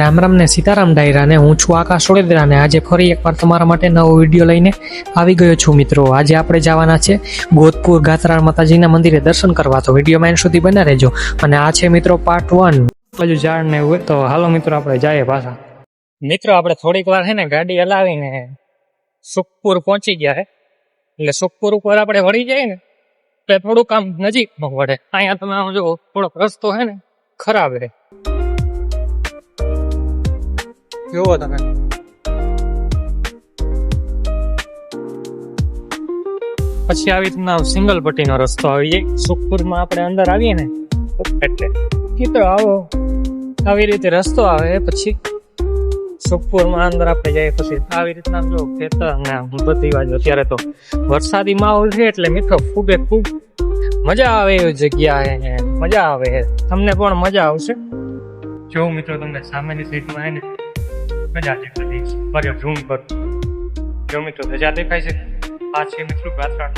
રામ રામ ને સીતારામ ડાયરા ને હું છું આકાશ વડોદરા ને આજે ફરી એકવાર તમારા માટે નવો વીડિયો લઈને આવી ગયો છું મિત્રો. આજે આપણે જવાના છે ગોધપુર ગાત્રાળ માતાજીના મંદિરે દર્શન કરવા. તો વીડિયો માઇન સુધી બના રહેજો. અને આ છે મિત્રો પાર્ટ વન બાજુ ઝાડ ને તો હાલો મિત્રો આપણે જઈએ પાછા. મિત્રો આપણે થોડીક વાર છે ને ગાડી હલાવીને સુખપુર પહોંચી ગયા છે એટલે સુખપુર ઉપર આપણે વળી જઈએ ને, તો થોડુંક આમ નજીકમાં વળે. અહીંયા તમે આમ જો, થોડોક રસ્તો છે ને ખરાબ છે જોવો તમે. પછી આવી રીતના સિંગલ પટ્ટીનો રસ્તો આવી જાય સુખપુરમાં આપણે અંદર આવીએ ને, એટલે કીધો આવો. આવી રીતે રસ્તો આવે, પછી સુખપુરમાં અંદર આપણે જઈએ, પછી આવી રીતના જો ખેતર ને બધી બાજુ અત્યારે તો વરસાદી માહોલ છે, એટલે મિત્રો ખૂબે ખૂબ મજા આવે એવી જગ્યા છે મજા આવે તમને પણ મજા આવશે. જો મિત્રો તમને સામેની સાઈડમાં હે મજા દેખાતી. ફરી ઝૂમ પર. જો મિત્રો ધજા દેખાય છે, આ છે મિત્રો ગાત્રા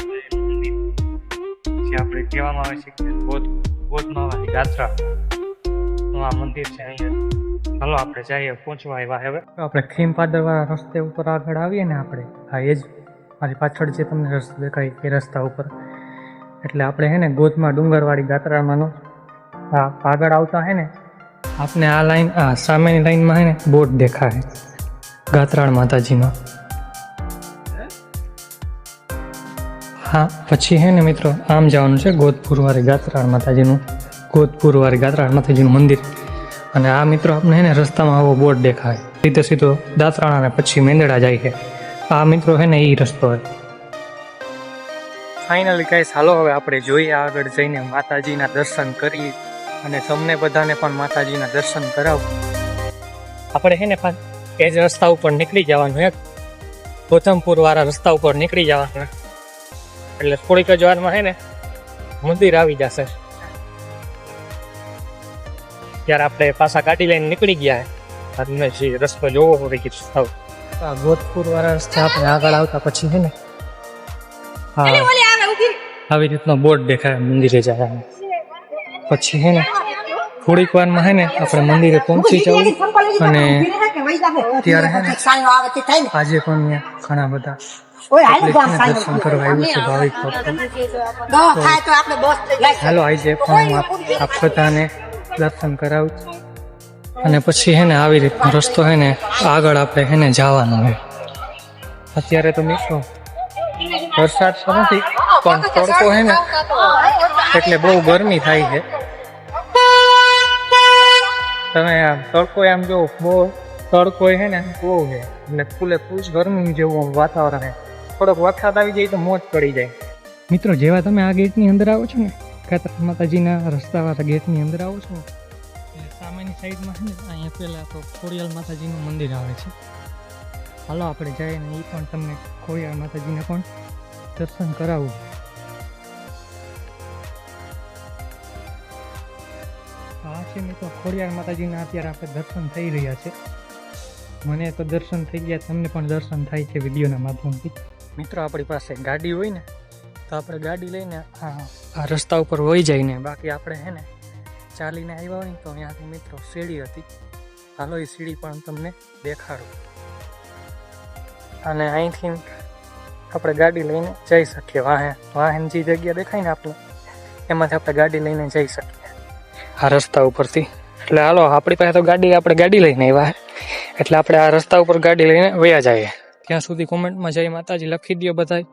જે આપણે કહેવામાં આવે છે કે બોધ બોધમાં વાળી ગાત્રા આ મંદિર છે અહીંયા. ચાલો આપણે જઈએ, પહોંચવા આવ્યા હવે. આપણે ખીમ પાદરવાળા રસ્તે ઉપર આગળ આવીએ ને આપણે. હા, એ જ. મારી પાછળ જે તમને રસ્તો દેખાય એ રસ્તા ઉપર. એટલે આપણે હે ને ગોધમાં ડુંગરવાળી ગાત્રામાંનો આગળ આવતા હે ને આપને આ લાઈન, આ સામેની લાઈનમાં હે ને, બોટ દેખાય. ગાત્રાળ માતાજીનો હા, પછી હે ને મિત્રો, આમ જવાનું છે ગોધપુર વાળી ગાત્રાળ માતાજીનું ગોધપુર વાળી ગાત્રાળ માતાજીનું મંદિર. અને આ મિત્રો આપણે હે ને, રસ્તામાં આવો બોટ દેખાય. સીધો સીધો દાતરાણા ને પછી મેંદડા જાય છે. આ મિત્રો હે ને એ રસ્તો હોય. ફાઇનલી કાંઈ હાલો હવે આપણે જોઈએ આગળ જઈને માતાજીના દર્શન કરીએ અને તમને બધાને પણ માતાજીના દર્શન કરાવો. આપણે હે ને એ જ રસ્તા ઉપર નીકળી જવાનું એક ગૌતમપુર વાળા રસ્તા ઉપર નીકળી જવાનું. એટલે થોડીક જ વારમાં હે ને મંદિર આવી જશે. ત્યારે આપણે પાછા ગાડી લઈને નીકળી ગયા છે તમને જે રસ્તો જોવો હોય કે રસ્તા. આ ગોતપુર વાળા રસ્તે આપણે આગળ આવતા પછી છે ને. હા આવી રીતનો બોર્ડ દેખાય મંદિરે જાય પછી છે ને થોડીક વારમાં હે ને આપણે મંદિરે પહોંચી જવું અને ત્યારે હે ને આજે પણ ઘણા બધા દર્શન કરવા આવ્યું છે ભાવિક ભક્તો. હાલો આજે પણ હું આપ બધાને દર્શન કરાવું અને પછી હે ને આવી રીતનો રસ્તો હે ને આગળ આપણે હે ને જવાનું હે. અત્યારે તો મિત્રો વરસાદ તો નથી. પણ તડકો હે ને એટલે બહુ ગરમી થાય છે. તમે આમ તડકો આમ જો બહુ તડકો હે ને બહુ છે. એટલે ફૂલે ફૂલ ગરમી જેવું આમ વાતાવરણ હે થોડોક વરસાદ આવી જાય તો મોજ પડી જાય. મિત્રો જેવા તમે આ ગેટની અંદર આવો છો ને ખાતર માતાજીના રસ્તાવાળા ગેટની અંદર આવો છો એટલે સામેની સાઈડમાં છે ને અહીંયા પહેલાં તો ખોડિયાલ માતાજીનું મંદિર આવે છે. હાલો આપણે જઈએ ને એ પણ તમને ખોડિયાલ માતાજીને પણ દર્શન કરાવું. આ છે મિત્રો ખોડિયાર માતાજીના અત્યારે આપણે દર્શન થઈ રહ્યા છે. મને તો દર્શન થઈ ગયા, તમને પણ દર્શન થાય છે વિડીયોના માધ્યમથી. મિત્રો, આપણી પાસે ગાડી હોય ને, તો આપણે ગાડી લઈને આ રસ્તા ઉપર વહી જાય ને બાકી આપણે હે ને, ચાલીને આવ્યા હોય ને, તો અહીંયાથી મિત્રો સીડી હતી. હાલો, એ સીડી પણ તમને દેખાડું. અને અહીંથી આપણે ગાડી લઈને જઈ શકીએ. વાહન વાહન જે જગ્યા દેખાય ને આપણે, એમાંથી આપણે ગાડી લઈને જઈ શકીએ. આ રસ્તા ઉપરથી. એટલે હાલો, આપણી પાસે તો ગાડી, આપણે ગાડી લઈને આવ્યા છે એટલે આપણે આ રસ્તા ઉપર ગાડી લઈને વયા જઈએ. ત્યાં સુધી કોમેન્ટમાં જઈ માતાજી લખી દો બધાય.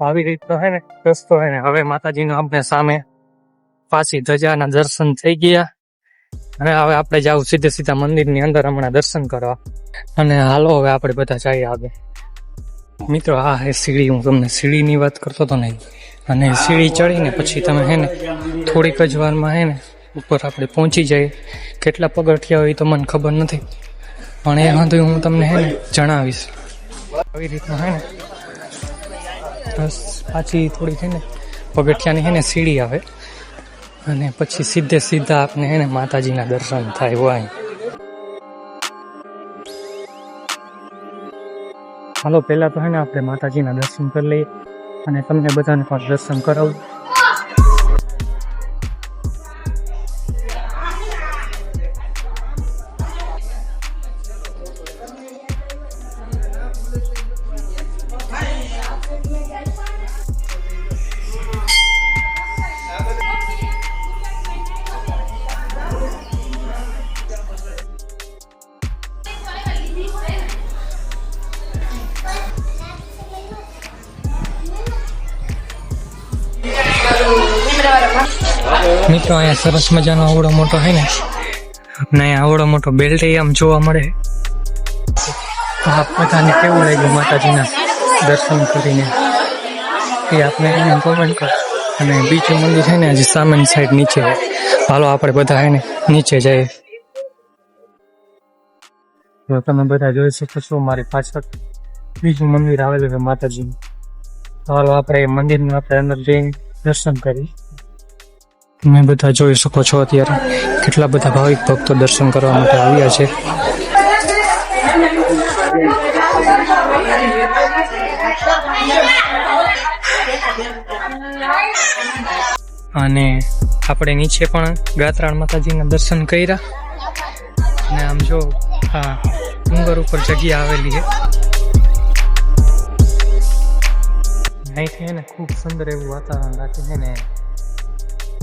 આવી રીતનો હે ને, રસ્તો હે ને. હવે માતાજીનો આપણે સામે પાછી ધજાના દર્શન થઈ ગયા. અને હવે આપણે જાવ સીધે સીધા મંદિરની અંદર હમણાં દર્શન કરવા. અને હાલો, હવે આપણે બધા જઈએ આગળ. મિત્રો, આ હે સીડી, હું તમને સીડીની વાત કરતો તો નહીં. અને સીડી ચડીને પછી તમે હે ને, થોડીક જ વારમાં હે ને, ઉપર આપણે પહોંચી જઈએ. કેટલા પગથિયા હોય તો મને ખબર નથી. પણ એ વાંધો હું તમને હે ને જણાવીશ. આવી રીતના હે ને, બસ પાછી થોડીક છે ને, પગથિયાની હે ને સીડી આવે. અને પછી સીધે સીધા આપણે હે ને માતાજીના દર્શન થાય, હોય. હાલો, પહેલાં તો હે ને આપણે માતાજીના દર્શન કરી લઈએ અને તમને બધાને પણ દર્શન કરાવું. મિત્રો, અહીંયા સરસ મજાનો આવડો મોટો છે ને અને અહીંયા આવડો મોટો બેલ્ટ આમ જોવા મળે. તો આપ બધાને કેવું લાગ્યું માતાજીના દર્શન કરીને? એ આપણે કોમેન્ટ કરો. અને બીજું મંદિર છે ને, હજી સામેની સાઈડ નીચે. હાલો, આપણે બધા હે ને, નીચે જઈએ. જો તમે બધા જોઈ શકો છો, મારી પાછળ બીજું મંદિર આવેલું છે માતાજીનું. તો હાલો, આપણે એ મંદિરનું આપણે અંદર જઈને દર્શન કરી. તમે બધા જોઈ શકો છો અત્યારે કેટલા બધા ભાવિક ભક્તો દર્શન કરવા માટે આવ્યા છે. અને આપણે નીચે પણ ગાત્રાણ માતાજીના દર્શન કર્યા. અને આમ જો હા ડુંગર ઉપર જગ્યા આવેલી છે. અહીંથી છે ને ખૂબ સુંદર એવું વાતાવરણ લાગે છે ને.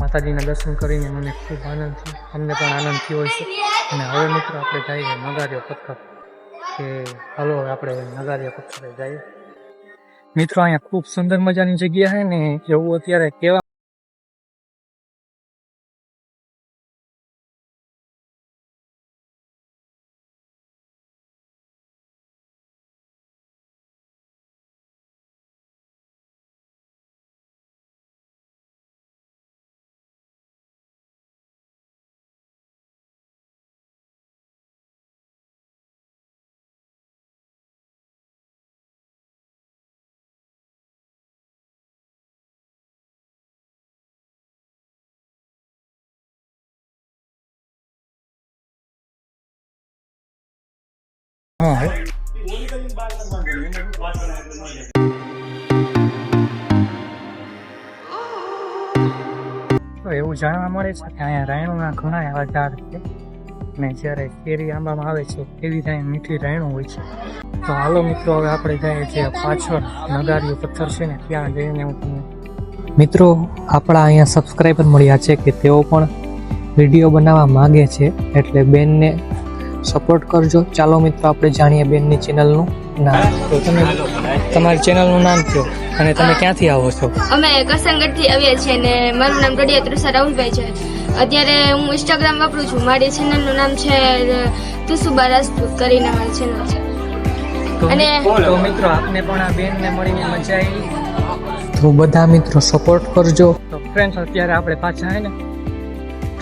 માતાજીના દર્શન કરીને મને ખૂબ આનંદ થયો. અમને પણ આનંદ થયો છે. અને હવે મિત્રો આપણે જઈએ નગારીઓ પથ્થર કે હાલો આપણે નગારીઓ પથ્થરે જઈએ. મિત્રો, અહીંયા ખૂબ સુંદર મજાની જગ્યા છે ને એવું અત્યારે કેવા હા. તો એવું જાણવા મળે છે કે અહીંયા રાયણોના ઘણા એવા ઝાડ છે. અને જ્યારે કેરી આંબામાં આવે છે એવી ત્યાં મીઠી રાયણું હોય છે. તો હાલો મિત્રો, હવે આપણે જઈએ છીએ પાછળ નગારીઓ પથ્થર છે ને, ત્યાં જઈને હું તમને મિત્રો, આપણા અહીંયા સબસ્ક્રાઈબર મળ્યા છે કે તેઓ પણ વીડિયો બનાવવા માગે છે. એટલે બેનને સપોર્ટ કરજો. ચાલો મિત્રો આપણે જાણીએ બેનની ચેનલનું નામ. તો તમે તમારી ચેનલનું નામ કહો અને તમે ક્યાંથી આવો છો? અમે કસનગઢથી આવીએ છીએ ને મારું નામ ગડિયા તૃષા રાહુલભાઈ છે. અત્યારે હું ઇન્સ્ટાગ્રામ વાપરું છું. મારી ચેનલનું નામ છે તુસુબા રાજપૂત કરીને મારી ચેનલ છે. અને- તો મિત્રો આપને પણ આ બેનને મળીને મજા આવી. તો બધા મિત્રો સપોર્ટ કરજો. તો ફ્રેન્ડ્સ અત્યારે આપણે પાછા હે ને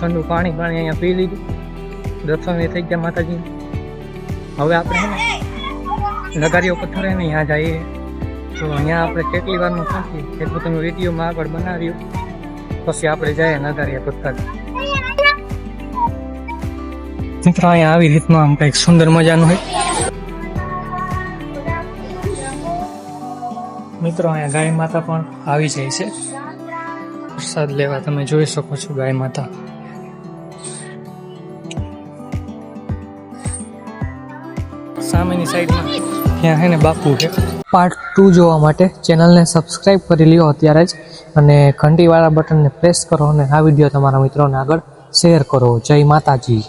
ઠંડુ પાણી પાણી અહીંયા પી લીધું. દર્શન થઈ ગયા માતાજી. હવે આપણે નગારીઓ પથ્થર ને અહીંયા જઈએ. તો અહીંયા આપણે કેટલી વારનું નથી એટલું તમે વિડીયોમાં આગળ બનાવ્યું. પછી આપણે જઈએ નગારીયા પથ્થર મિત્રો, અહીંયા આવી રીતનું આમ કંઈક સુંદર મજાનું હોય. મિત્રો, અહીંયા ગાય માતા પણ આવી જાય છે. પ્રસાદ લેવા તમે જોઈ શકો છો ગાય માતા. સામેની સાઈડમાં ત્યાં છે ને બાપુ છે. પાર્ટ ટુ જોવા માટે ચેનલને સબસ્ક્રાઈબ કરી લ્યો અત્યારે જ અને ઘંટીવાળા બટનને પ્રેસ કરો અને આ વીડિયો તમારા મિત્રોને આગળ શેર કરો. જય માતાજી.